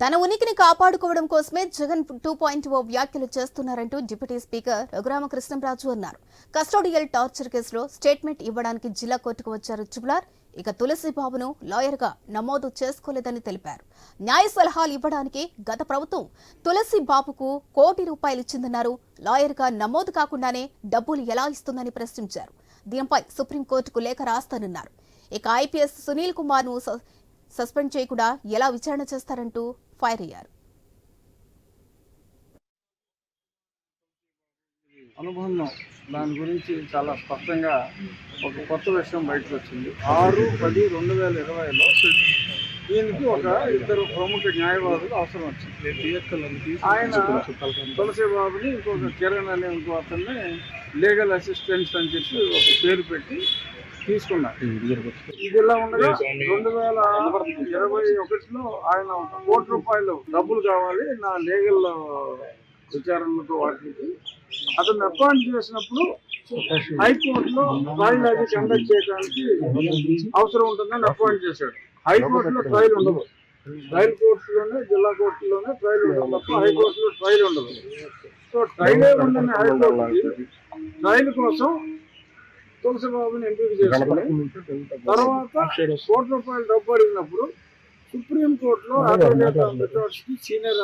తన ఉనికిని కాపాడుకోవడం కోసమే జగన్ టూ పాయింట్ ఓ వ్యాఖ్యలు చేస్తున్నారంటూ డిప్యూటీ స్పీకర్ రఘురామకృష్ణంరాజు అన్నారు. కస్టోడియల్ టార్చర్ కేసులో స్టేట్మెంట్ ఇవ్వడానికి జిల్లా కోర్టుకు వచ్చారు జుబులార్ ఇక తులసిబాబును లాయర్గా నమోదు చేసుకోలేదని తెలిపారు. న్యాయ సలహాలు ఇవ్వడానికి గత ప్రభుత్వం తులసి బాబుకు కోటి రూపాయలు ఇచ్చిందన్నారు. లాయర్గా నమోదు కాకుండానే డబ్బులు ఎలా ఇస్తుందని ప్రశ్నించారు. దీనిపై సుప్రీంకోర్టుకు లేఖ రాస్తానన్నారు. ఇక ఐపీఎస్ సునీల్ కుమార్ను సస్పెండ్ చేయకుండా ఎలా విచారణ చేస్తారంటూ ఫైర్ అయ్యారు. అనుబంధం దాని గురించి చాలా స్పష్టంగా ఒక కొత్త విషయం బయటకు వచ్చింది ఆరు పది రెండు వేల ఇరవైలో దీనికి ఒక ఇద్దరు ప్రముఖ న్యాయవాదులు అవసరం వచ్చింది. ఆయన తులసి బాబుని ఇంకొక కిరణ్ అనే ఇంకో అతన్ని లీగల్ అసిస్టెంట్స్ అని చెప్పి ఒక పేరు పెట్టి తీసుకున్నారు ఇది ఇలా ఉండగా రెండు వేల ఇరవై ఒకటిలో ఆయన ఒక కోటి రూపాయలు డబ్బులు కావాలి నా లీగల్ విచారణలకు వాటికి. అతను అపాయింట్ చేసినప్పుడు హైకోర్టులో ట్రయల్ అది కండక్ట్ చేయడానికి అవసరం ఉంటుందని అపాయింట్ చేశాడు. హైకోర్టులో ట్రయల్ ఉండదు. ట్రయల్ కోర్టులోనే జిల్లా కోర్టులోనే ట్రయల్ ఉండదు హైకోర్టులో ట్రయల్ ఉండదు. సో ట్రయలే ఉందని హైకోర్టుకి ట్రయల్ కోసం తులసిబాబుని ఎంపిక చేసుకుని తర్వాత కోటి రూపాయలు డబ్బు అడిగినప్పుడు సుప్రీం కోర్టులో అడ్వకేట్ ఆఫ్ సీనియర్